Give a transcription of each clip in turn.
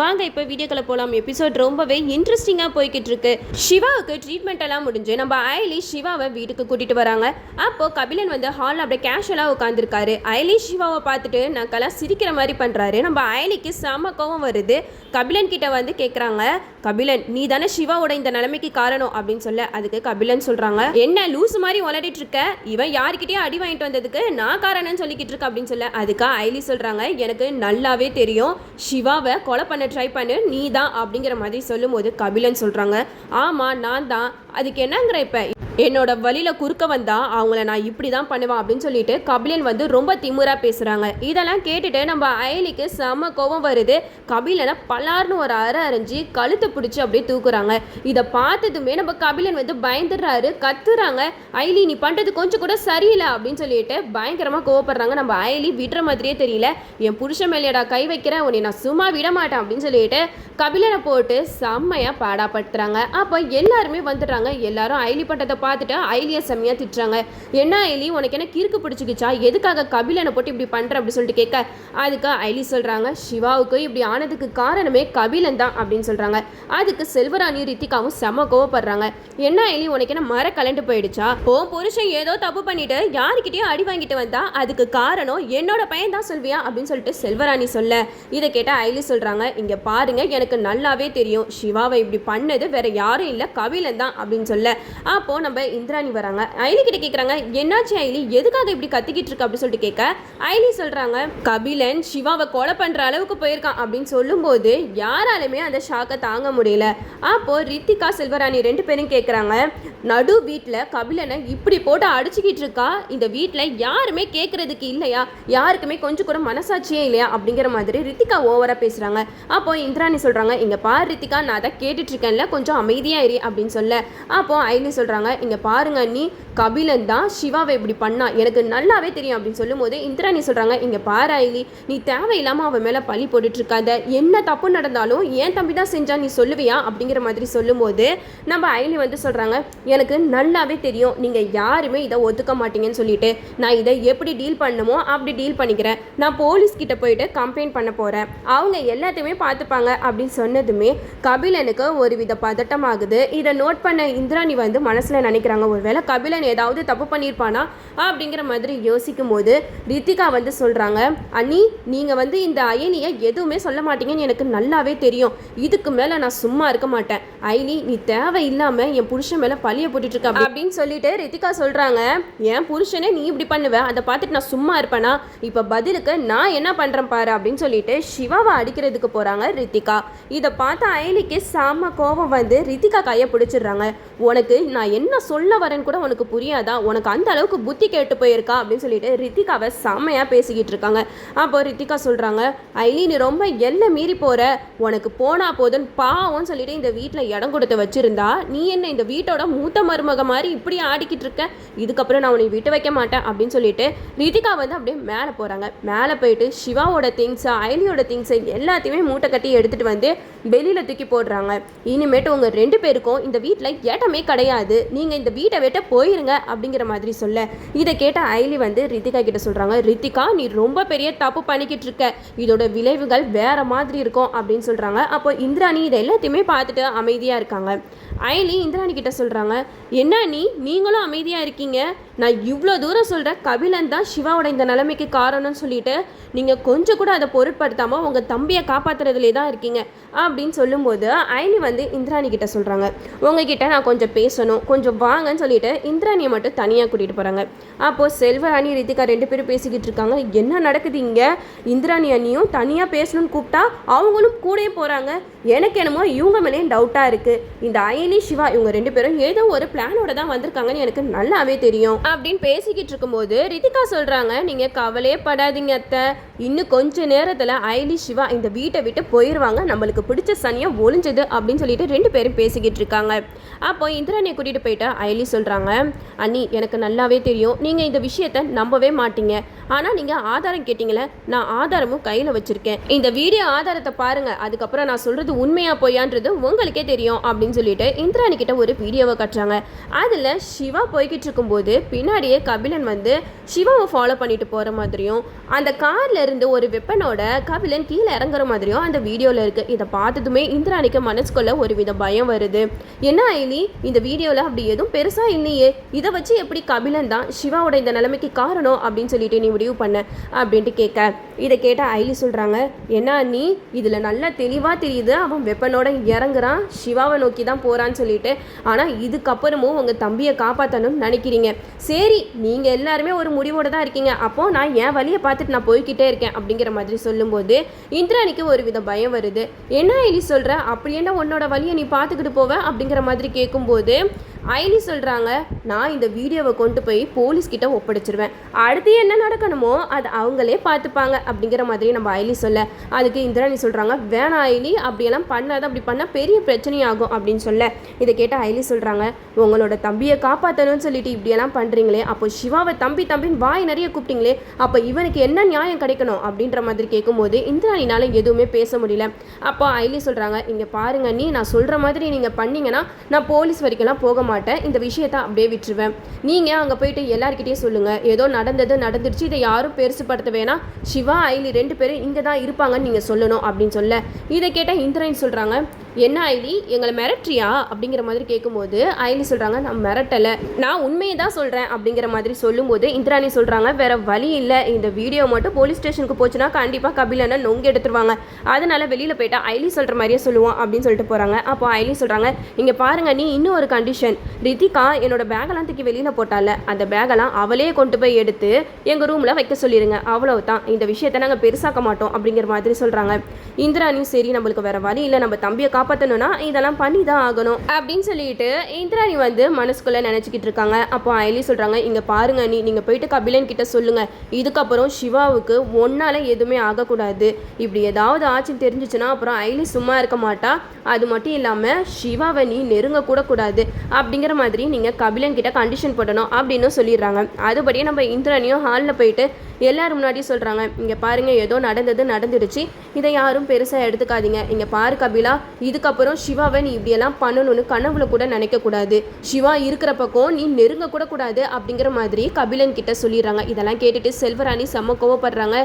வாங்க இப்போ வீடியோக்களை போகலாம் எபிசோட் ரொம்பவே இன்ட்ரெஸ்டிங்காக போய்கிட்டு இருக்கு சிவாவுக்கு ட்ரீட்மெண்ட் எல்லாம் முடிஞ்சு நம்ம அயலி சிவாவை வீட்டுக்கு கூட்டிட்டு வராங்க. அப்போ கபிலன் வந்து ஹாலில் அப்படியே கேஷுவலாக உட்காந்துருக்காரு அயலி சிவாவை பார்த்துட்டு நக்கெல்லாம் சிரிக்கிற மாதிரி பண்ணுறாரு நம்ம அயலிக்கு செம கோவம் வருது. கபிலன் கிட்ட வந்து கேட்குறாங்க கபிலன் நீ தானே சிவாவோட இந்த நிலைமைக்கு காரணம்? அப்படின்னு சொல்ல அதுக்கு கபிலன் சொல்கிறாங்க என்ன லூசு மாதிரி உளறிட்டு இருக்க? இவன் யார்கிட்டயும் அடி வாங்கிட்டு வந்ததுக்கு நான் காரணம்னு சொல்லிக்கிட்டு இருக்க? அப்படின்னு சொல்ல அதுக்கு அயலி சொல்கிறாங்க எனக்கு நல்லாவே தெரியும். சிவாவை கொலை பண்ண ட்ரை பண்ணு. நீ தான் அப்படிங்கிற மாதிரி சொல்லும்போது கபிலன் சொல்றாங்க ஆமா நான் தான் அதுக்கு என்னங்கிற இப்போ என்னோட வழியில் குறுக்க வந்தால் அவங்கள நான் இப்படி தான் பண்ணுவேன் அப்படின்னு சொல்லிட்டு கபிலன் வந்து ரொம்ப திமுறாக பேசுகிறாங்க இதெல்லாம் கேட்டுட்டு நம்ம அயலிக்கு செம கோவம் வருது. கபிலனை பலார்னு ஒரு அரை அரைஞ்சி கழுத்தை பிடிச்சி அப்படியே தூக்குறாங்க. இதை பார்த்ததுமே நம்ம கபிலன் வந்து பயந்துடுறாரு கத்துறாங்க. அயலி நீ பண்ணுறது கொஞ்சம் கூட சரியில்லை அப்படின்னு சொல்லிட்டு பயங்கரமாக கோவப்படுறாங்க. நம்ம அயலி விடுற மாதிரியே தெரியல. என் புருஷன் மேலேடா கை வைக்கிறேன். உன்னை நான் சும்மா விட மாட்டேன் அப்படின்னு சொல்லிட்டு கபிலனை போட்டு செம்மையாக பாடாப்படுத்துறாங்க. அப்போ எல்லாருமே வந்துடுறாங்க. எல்லாரும் அயலி பண்ணுறதை பார்த்துட்டு ஐலியை செம்மையாக திட்டுறாங்க. என்ன ஐலி உனக்கு என்ன கிறுக்கு பிடிச்சிக்கிச்சா? எதுக்காக கபிலனை போட்டு இப்படி பண்ணுற அப்படின்னு சொல்லிட்டு கேட்க? அதுக்கு ஐலி சொல்கிறாங்க சிவாவுக்கு இப்படி ஆனதுக்கு காரணமே கபிலன் தான் அப்படின்னு சொல்கிறாங்க அதுக்கு செல்வராணி ரித்திகாவும் செம கோவப்படுறாங்க. என்ன ஐலி உனக்கு என்ன மர கலண்டு போயிடுச்சா? ஓ புருஷன் ஏதோ தப்பு பண்ணிட்டு யாருக்கிட்டயும் அடி வாங்கிட்டு வந்தா அதுக்கு காரணம் என்னோட பையன் தான் சொல்வியா? அப்படின்னு சொல்லிட்டு செல்வராணி சொல்ல. இதை கேட்டால் ஐலி சொல்கிறாங்க இங்கே பாருங்க எனக்கு நல்லாவே தெரியும். சிவாவை இப்படி பண்ணது வேற யாரும் இல்லை கபிலன் தான் அப்படின்னு சொல்ல. அப்போ நம்ம இந்திராணி வராங்க. ஐலி கிட்ட கேட்குறாங்க என்னாச்சு ஐலி? எதுக்காக இப்படி கத்திக்கிட்டு இருக்க? அப்படின்னு சொல்லிட்டு கேட்க ஐலி சொல்றாங்க கபிலன் சிவாவை கொலை பண்ற அளவுக்கு போயிருக்கான். அப்படின்னு சொல்லும்போது யாராலுமே அந்த ஷாக்கை தாங்க முடியல. அப்போ ரித்திகா செல்வராணி ரெண்டு பேரும் கேட்குறாங்க நடு வீட்டில் கபிலனை இப்படி போட்டு அடிச்சுக்கிட்டு இருக்கா? இந்த வீட்டில் யாருமே கேட்கறதுக்கு இல்லையா? யாருக்குமே கொஞ்சம் கூட மனசாட்சியே இல்லையா? அப்படிங்கிற மாதிரி ரித்திகா ஓவராக பேசுகிறாங்க அப்போ இந்திராணி சொல்கிறாங்க இங்கே பார் ரித்திகா நான் அதை கேட்டுட்டு இருக்கேன்ல கொஞ்சம் அமைதியாக இரு அப்படின்னு சொல்ல. அப்போ ஐலி சொல்கிறாங்க இங்கே பாருங்க நீ கபிலன் தான் சிவாவை இப்படி பண்ணா. எனக்கு நல்லாவே தெரியும் அப்படின்னு சொல்லும்போது இந்திராணி சொல்கிறாங்க இங்கே பாரு ஐலி நீ தேவையில்லாமல் அவன் மேலே பழி போட்டுட்ருக்காத. என்ன தப்பு நடந்தாலும் ஏன் தம்பி தான் செஞ்சா நீ சொல்லுவியா? அப்படிங்கிற மாதிரி சொல்லும்போது நம்ம ஐலி வந்து சொல்கிறாங்க எனக்கு நல்லாவே தெரியும் நீங்கள் யாருமே இதை ஒத்துக்க மாட்டீங்கன்னு சொல்லிட்டு. நான் இதை எப்படி டீல் பண்ணுமோ அப்படி டீல் பண்ணிக்கிறேன். நான் போலீஸ் கிட்ட போயிட்டு கம்ப்ளைண்ட் பண்ண போகிறேன் அவங்க எல்லாத்தையுமே பார்த்துப்பாங்க. அப்படின்னு சொன்னதுமே கபிலனுக்கு ஒரு வித பதட்டமாகுது. இதை நோட் பண்ண இந்திராணி வந்து மனசில் நினைக்கிறாங்க. ஒருவேளை கபிலன் ஏதாவது தப்பு பண்ணியிருப்பானா? அப்படிங்கிற மாதிரி யோசிக்கும் போது ரித்திகா வந்து சொல்கிறாங்க அண்ணி நீங்கள் வந்து இந்த அயனியை எதுவுமே சொல்ல மாட்டீங்கன்னு எனக்கு நல்லாவே தெரியும். இதுக்கு மேலே நான் சும்மா இருக்க மாட்டேன். ஐனி நீ தேவை இல்லாமல் என் புருஷன் மேலே பழிய போட்டுட்டு இருக்க அப்படின்னு சொல்லிட்டு ரித்திகா சொல்கிறாங்க என் புருஷனே நீ இப்படி பண்ணுவேன் அதை பார்த்துட்டு நான் சும்மா இருப்பேனா? இப்போ பதிலுக்கு நான் என்ன பண்ணுறேன் பாரு. அப்படின்னு சொல்லிட்டு சிவாவை அடிக்கிறதுக்கு போகிறாங்க ரித்திகா. இதை பார்த்த அயலிக்கு செம்ம கோபம் வந்து ரித்திகா கையை பிடிச்சிடுறாங்க. உனக்கு நான் என்ன சொல்ல வரேன்னு கூட உனக்கு புரியாதா? உனக்கு அந்த அளவுக்கு புத்தி கேட்டு போயிருக்கா? அப்படின்னு சொல்லிட்டு ரித்திகாவை செம்மையாக பேசிக்கிட்டு இருக்காங்க. அப்போ ரித்திகா சொல்கிறாங்க ஐலி நீ ரொம்ப எல்லை மீறி போகிற உனக்கு போனால் போதுன்னு பாவம்னு சொல்லிட்டு இந்த வீட்டில் இடம் கொடுத்து வச்சிருந்தா நீ என்ன இந்த வீட்டோட மூத்த மருமக மாதிரி இப்படி ஆடிக்கிட்டு இருக்க? இதுக்கப்புறம் நான் உன்னை விட்டு வைக்க மாட்டேன். அப்படின்னு சொல்லிட்டு ரித்திகா வந்து அப்படியே மேலே போகிறாங்க மேலே போயிட்டு சிவாவோட திங்ஸை ஐலியோட திங்ஸை எல்லாத்தையுமே மூட்டை கட்டி எடுத்துகிட்டு வந்து வெளியில் தூக்கி போடுறாங்க. இனிமேட்டு உங்கள் ரெண்டு பேருக்கும் இந்த வீட்டில் இடமே கிடையாது. நீங்கள் இந்த வீட்டை விட்டு போயிருங்க அப்படிங்கிற மாதிரி சொல்ல. இதை கேட்ட ஐலி வந்து ரித்திகா கிட்ட சொல்கிறாங்க ரித்திகா நீ ரொம்ப பெரிய தப்பு பண்ணிக்கிட்டு இருக்க. இதோட விளைவுகள் வேற மாதிரி இருக்கும் அப்படின்னு சொல்கிறாங்க அப்போ இந்திராணி இதை எல்லாத்தையுமே பார்த்துட்டு அமைதியாக இருக்காங்க. ஐலி இந்திராணி கிட்ட சொல்கிறாங்க என்ன நீ நீங்களும் அமைதியாக இருக்கீங்க? நான் இவ்வளோ தூரம் சொல்கிற கபிலன் தான் சிவாவோட இந்த நிலைமைக்கு காரணம்னு சொல்லிட்டு நீங்கள் கொஞ்சம் கூட அதை பொருட்படுத்தாமல் உங்கள் தம்பியை காப்பாற்றுறதுலே தான் இருக்கீங்க அப்படின்னு சொல்லும்போது ஐலி வந்து இந்திராணி கிட்ட சொல்கிறாங்க உங்ககிட்ட நான் கொஞ்சம் பேசணும் கொஞ்சம் வாங்கன்னு சொல்லிட்டு இந்திராணியை மட்டும் தனியாக கூட்டிகிட்டு போகிறாங்க அப்போது செல்வராணி ரித்திகா ரெண்டு பேரும் பேசிக்கிட்டு இருக்காங்க. என்ன நடக்குது இங்கே? இந்திராணி அண்ணியும் தனியாக பேசணும்னு கூப்பிட்டா அவங்களும் கூடயே போகிறாங்க எனக்கு என்னமோ இவங்க மேலேயும் டவுட்டாக இருக்குது இந்த அயலி சிவா இவங்க ரெண்டு பேரும் ஏதோ ஒரு பிளானோட தான் வந்திருக்காங்கன்னு எனக்கு நல்லாவே தெரியும். அப்படின்னு பேசிக்கிட்டு இருக்கும்போது ரித்திகா சொல்கிறாங்க நீங்கள் கவலையே படாதீங்க அத்தை. இன்னும் கொஞ்ச நேரத்தில் அயலி சிவா இந்த வீட்டை விட்டு போயிடுவாங்க நம்மளுக்கு பிடிச்ச சனியாக ஒளிஞ்சது. அப்படின்னு சொல்லிட்டு ரெண்டு பேரும் பேசிக்கிட்டு இருக்காங்க. அப்போ இந்திராணியை கூட்டிகிட்டு போயிட்டு அயலி சொல்கிறாங்க அண்ணி எனக்கு நல்லாவே தெரியும். நீங்கள் இந்த விஷயத்த நம்பவே மாட்டீங்க. ஆனால் நீங்கள் ஆதாரம் கேட்டிங்களே நான் ஆதாரமும் கையில் வச்சுருக்கேன். இந்த வீடியோ ஆதாரத்தை பாருங்கள் அதுக்கப்புறம் நான் சொல்கிறது உண்மையாக பொய்யான்றது உங்களுக்கே தெரியும் அப்படின்னு சொல்லிட்டு இந்திராணி கிட்ட ஒரு வீடியோவை கட்டுறாங்க. அதில் சிவா போய்கிட்டு இருக்கும்போது பின்னாடியே கபிலன் வந்து சிவாவை ஃபாலோ பண்ணிட்டு போகிற மாதிரியும் அந்த கார்ல இருந்து ஒரு வெப்பனோட கபிலன் கீழே இறங்குற மாதிரியும் அந்த வீடியோவில் இருக்குது இதை பார்த்ததுமே இந்திராணிக்கு மனசுக்குள்ள ஒரு வித பயம் வருது. என்ன ஐலி இந்த வீடியோவில் அப்படி எதுவும் பெருசாக இல்லையே. இதை வச்சு எப்படி கபிலன் தான் சிவாவோட இந்த நிலைமைக்கு காரணம் அப்படின்னு சொல்லிட்டு நீ முடிவு பண்ண அப்படின்ட்டு கேட்க. இதை கேட்ட ஐலி சொல்கிறாங்க என்ன நீ இதில் நல்லா தெளிவாக தெரியுது. அவன் வெப்பனோட இறங்குறான். சிவாவை நோக்கி தான் போகிறான்னு சொல்லிட்டு. ஆனால் இதுக்கப்புறமும் உங்கள் தம்பியை காப்பாற்றணும்னு நினைக்கிறீங்க. சரி நீங்கள் எல்லாருமே ஒரு முடிவோட தான் இருக்கீங்க. அப்போ நான் என் வழியை பார்த்துட்டு நான் போய்கிட்டே இருக்கேன். அப்படிங்கிற மாதிரி சொல்லும்போது இந்திராணிக்கு ஒரு வித பயம் வருது. என்ன ஐலி சொல்கிற அப்படி என்ன உன்னோட வழியை நீ பார்த்துக்கிட்டு போவ? அப்படிங்கிற மாதிரி கேட்கும்போது ஐனி சொல்கிறாங்க நான் இந்த வீடியோவை கொண்டு போய் போலீஸ்கிட்ட ஒப்படைச்சிருவேன். அடுத்து என்ன நடக்கணுமோ அது அவங்களே பார்த்துப்பாங்க அப்படிங்கிற மாதிரி நம்ம ஐலி சொல்ல. அதுக்கு இந்திராணி சொல்கிறாங்க வேணாம் ஐலி அப்படியெல்லாம் பண்ணாத அப்படி பண்ணால் பெரிய பிரச்சனையாகும் அப்படின்னு சொல்ல. இதை கேட்ட ஐலி சொல்கிறாங்க உங்களோட தம்பியை காப்பாற்றணும்னு சொல்லிட்டு இப்படியெல்லாம் பண்ணுறீங்களே அப்போ சிவாவை தம்பி தம்பின்னு வாய் நிறைய கூப்பிட்டீங்களே அப்போ இவனுக்கு என்ன நியாயம் கிடைக்கணும்? அப்படின்ற மாதிரி கேட்கும்போது இந்திராணினால் எதுவுமே பேச முடியல. அப்போ ஐலி சொல்கிறாங்க இங்கே பாருங்க நீ நான் சொல்கிற மாதிரி நீங்கள் பண்ணீங்கன்னா நான் போலீஸ் வரைக்கும்லாம் போக மாட்டேன். இந்த விஷயத்த அப்படியே விட்டுருவேன். நீங்கள் அங்கே போயிட்டு எல்லாருக்கிட்டேயும் சொல்லுங்கள் ஏதோ நடந்தது நடந்துருச்சு இதை யாரும் பெருசுப்படுத்த வேணாம். சிவா ஐலி ரெண்டு பேரும் இங்கே தான் இருப்பாங்கன்னு நீங்கள் சொல்லணும் அப்படின்னு சொல்ல. இதை கேட்டால் இந்திரன் சொல்கிறாங்க என்ன ஐலி? எங்களை மிரட்டுறியா? அப்படிங்கிற மாதிரி கேட்கும்போது ஐலி சொல்கிறாங்க நான் மிரட்டலை. நான் உண்மையை தான் சொல்கிறேன் அப்படிங்கிற மாதிரி சொல்லும்போது இந்திராணி சொல்கிறாங்க வேற வழி இல்லை. இந்த வீடியோ மட்டும் போலீஸ் ஸ்டேஷனுக்கு போச்சுன்னா கண்டிப்பாக கபிலனை நொங்கு எடுத்துருவாங்க. அதனால வெளியில் போயிட்டா ஐலி சொல்கிற மாதிரியே சொல்லுவோம் அப்படின்னு சொல்லிட்டு போகிறாங்க அப்போ ஐலி சொல்கிறாங்க இங்கே பாருங்க நீ இன்னும் ஒரு கண்டிஷன் ரித்திகா என்னோட பேகெல்லாம் தூக்கி வெளியில் போட்டால அந்த பேகெல்லாம் அவளே கொண்டு போய் எடுத்து எங்கள் ரூமில் வைக்க சொல்லிடுங்க அவ்வளவுதான். இந்த விஷயத்தை நாங்கள் பெருசாக்க மாட்டோம் அப்படிங்கிற மாதிரி சொல்கிறாங்க இந்திராணியும் சரி நம்மளுக்கு வேற வழி இல்லை. நம்ம தம்பியை காப்பாற்றணும்னா இதெல்லாம் பண்ணி தான் ஆகணும் அப்படின்னு சொல்லிட்டு இந்திராணி வந்து மனசுக்குள்ளே நினச்சிக்கிட்டு இருக்காங்க. அப்போ அயலி சொல்கிறாங்க இங்கே பாருங்க நீ நீங்கள் போயிட்டு கபிலன் கிட்ட சொல்லுங்கள் இதுக்கப்புறம் சிவாவுக்கு ஒன்றால் எதுவுமே ஆகக்கூடாது. இப்படி ஏதாவது ஆச்சு தெரிஞ்சிச்சுன்னா அப்புறம் அயலி சும்மா இருக்க மாட்டா. அது மட்டும் இல்லாமல் சிவாவை நீ நெருங்க கூட கூடாது. அப்படிங்கிற மாதிரி நீங்கள் கபிலன் கிட்ட கண்டிஷன் போடணும் அப்படின்னு சொல்லிடுறாங்க. அதுபடியே நம்ம இந்திராணியும் ஹாலில் போயிட்டு எல்லாரும் முன்னாடி சொல்கிறாங்க இங்கே பாருங்கள் ஏதோ நடந்தது நடந்துடுச்சு. இதை யாரும் பெருசாக எடுத்துக்காதீங்க. இங்கே பாரு கபிலா இதுக்கப்புறம் சிவாவை நீ இப்படியெல்லாம் பண்ணணும்னு கனவுல கூட நினைக்கக்கூடாது சிவா இருக்கிற பக்கம் நீ நெருங்க கூட கூடாது அப்படிங்கிற மாதிரி கபிலன் கிட்ட சொல்லிடுறாங்க. இதெல்லாம் கேட்டுட்டு செல்வராணி செம்ம கோவப்படுறாங்க.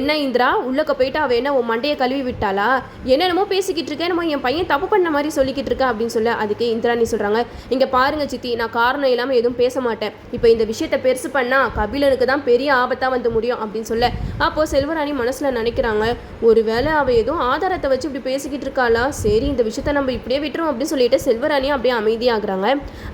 என்ன இந்திரா உள்ளக்க போயிட்டு அவள் என்ன உன் மண்டையை கழுவி விட்டாளா? என்னென்னமோ பேசிக்கிட்டு இருக்கேன் நம்ம என் பையன் தப்பு பண்ண மாதிரி சொல்லிக்கிட்டு இருக்கா? அப்படின்னு சொல்ல அதுக்கு இந்திராணி சொல்கிறாங்க இங்கே பாருங்க சித்தி நான் காரணம் இல்லாமல் எதுவும் பேச மாட்டேன். இப்போ இந்த விஷயத்தை பெருசு பண்ணால் கபிலனுக்கு தான் பெரிய ஆபத்தாக வந்து முடியும் அப்படின்னு சொல்ல. அப்போ செல்வராணி மனசில் நினைக்கிறாங்க ஒருவேளை அவள் ஏதோ ஆதாரத்தை வச்சு இப்படி பேசிக்கிட்டு இருக்காளா? சரி இந்த விஷயத்த நம்ம இப்படியே விட்டுரும் அப்படின்னு சொல்லிட்டு செல்வராணி அப்படியே அமைதியாகிறாங்க.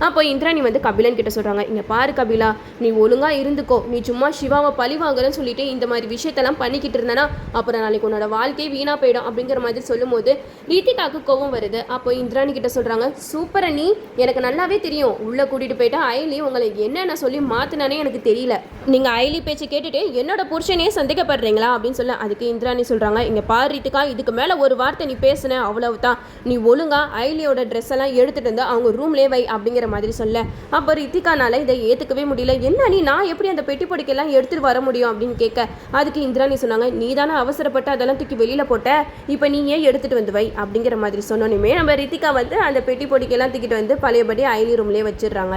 அப்போ இந்திராணி வந்து கபிலன் கிட்ட சொல்கிறாங்க இங்கே பாரு கபிலா நீ ஒழுங்கா இருந்துக்கோ. நீ சும்மா சிவாவை பழி வாங்குறேன்னு சொல்லிட்டு இந்த மாதிரி விஷயத்தெல்லாம் பண்ணிக்கிட்டு இருந்தனா அப்புறம் நாளைக்கு உன்னோட வாழ்க்கையே வீணா போயிடும் அப்படிங்கிற மாதிரி சொல்லும்போது ரீதிகாக்கு கோவம் வருது. அப்போ இந்திராணி கிட்ட சொல்கிறாங்க சூப்பர் நீ எனக்கு நல்லாவே தெரியும். உள்ளே கூட்டிகிட்டு போயிட்டு ஐலி உங்களை என்னென்ன சொல்லி மாற்றினானே எனக்கு தெரியல. நீங்கள் ஐலி பேச்சு கேட்டுட்டு என்னோட புருஷனே சந்தேகப்படுறீங்களா அப்படின்னு சொல்ல அதுக்கு இந்திராணி சொல்கிறாங்க இங்கே பாரு இதுக்கு மேலே ஒரு வார்த்தை நீ பேசுன அவ்வளவு தான் நீ ஒழுங்கா ஐலியோட ட்ரெஸ் எல்லாம் எடுத்துகிட்டு வந்து அவங்க ரூம்லேயே வை அப்படிங்கிற மாதிரி சொல்ல. அப்போ ரித்திகானால இதை ஏற்றுக்கவே முடியல. என்ன நீ நான் எப்படி அந்த பெட்டி பொடிக்கெல்லாம் எடுத்துகிட்டு வர முடியும்? அப்படின்னு கேட்க அதுக்கு இந்திராணி சொன்னாங்க நீ தானே அவசரப்பட்டு அதெல்லாம் தூக்கி வெளியில் போட்ட இப்போ நீ ஏன் எடுத்துட்டு வந்து வை? அப்படிங்கிற மாதிரி சொன்னோன்னுமே நம்ம ரித்திகா வந்து அந்த பெட்டி பொடிக்கெல்லாம் தூக்கிட்டு வந்து பழையபடி ஐலி ரூம்லேயே வச்சிடுறாங்க.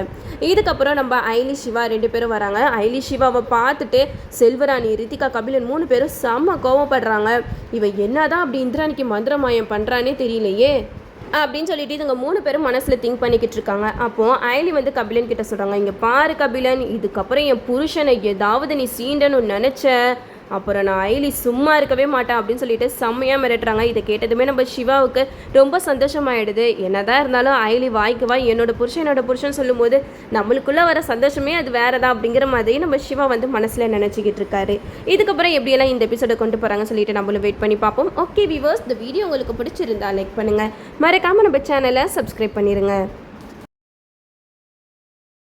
இதுக்கப்புறம் நம்ம ஐலி சிவா ரெண்டு பேரும் வராங்க. ஐலி சிவாவை பார்த்துட்டு செல்வராணி ரித்திகா கபிலன் மூணு பேரும் செம்ம கோவப்படுறாங்க. இவன் என்னதான் அப்படி இந்திராணிக்கு மந்திரமாயம் பண்ணுறானே தெரியலையே. அப்படின்னு சொல்லிட்டு இதுங்க மூணு பேரும் மனசில் திங்க் பண்ணிக்கிட்டு இருக்காங்க. அப்போ அயலி வந்து கபிலன் கிட்ட சொல்கிறாங்க இங்கே பாரு கபிலன் இதுக்கப்புறம் என் புருஷனை ஏதாவது நீ சீண்டன்னு நினச்ச அப்புறம் நான் ஐலி சும்மா இருக்கவே மாட்டேன் அப்படின்னு சொல்லிட்டு செம்மையாக மிரட்டுறாங்க. இதை கேட்டதுமே நம்ம சிவாவுக்கு ரொம்ப சந்தோஷமாயிடுது. என்னதான் இருந்தாலும் ஐலி வாய்க்கு வாய் என்னோட புருஷன் என்னோட புருஷன் சொல்லும்போது நம்மளுக்குள்ளே வர சந்தோஷமே அது வேறதா அப்படிங்கிற மாதிரி நம்ம சிவா வந்து மனசில் நினச்சிக்கிட்டு இருக்காரு. இதுக்கப்புறம் எப்படியெல்லாம் இந்த எபிசோட கொண்டு போகிறாங்கன்னு சொல்லிட்டு நம்மளும் வெயிட் பண்ணி பார்ப்போம். ஓகே விவர்ஸ் இந்த வீடியோ உங்களுக்கு பிடிச்சிருந்தா லைக் பண்ணுங்கள் மறக்காமல் நம்ம சேனலை சப்ஸ்கிரைப் பண்ணிடுங்க